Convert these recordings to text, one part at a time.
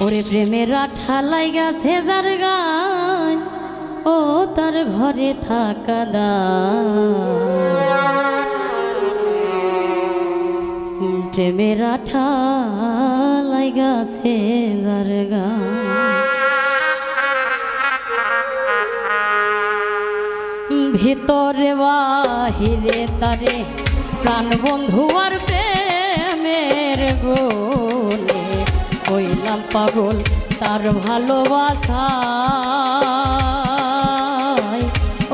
ওরে প্রেমের ঠালাই গাছে যার গায় ও তার ঘরে থাকা দায় প্রেমের ঠালাই গাছে যার গায় ভিতরে বাহিরে তারে প্রাণ বন্ধু আর প্রেমের গুণে হইলাম পাগল, তার ভালোবাসা।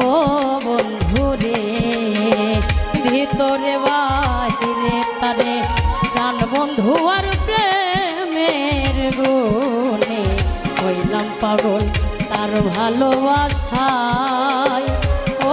ও বন্ধু রে, ভিতরে বাহিরে তারে প্রাণ বন্ধু আর প্রেমের গুণে হইলাম পাগল, তার ভালোবাসায়। ও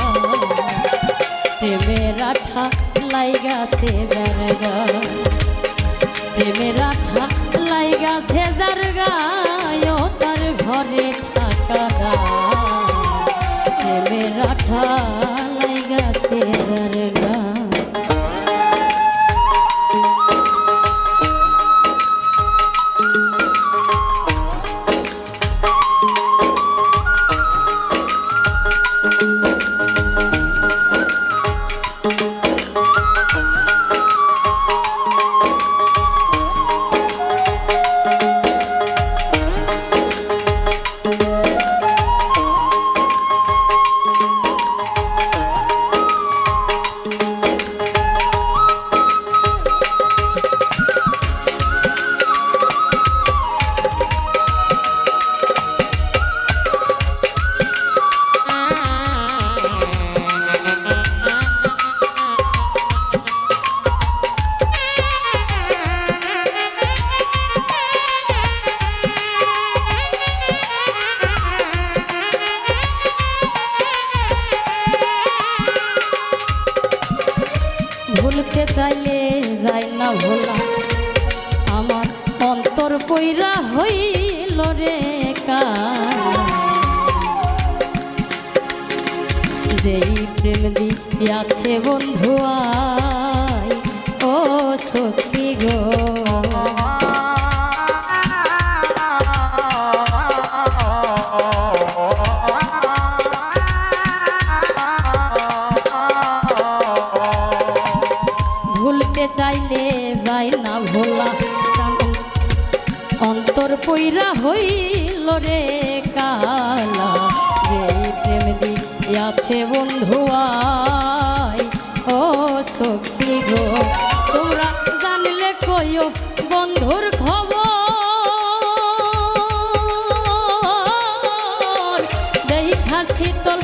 প্রেমের আঠা লাইগাছে জারগা ও তার ঘরে থাকা দায় প্রেমের ভুলতে চাইলে যাই না ভোলা আমার অন্তর কইরা হইল রে। যেই প্রেম দিতে আছে আয় কইরা হইল রে কালা যে প্রেম দিয়াছে বন্ধু আই। ও সখী গো, তোরা জানলে কইও বন্ধুর খবর। দেখা শীতল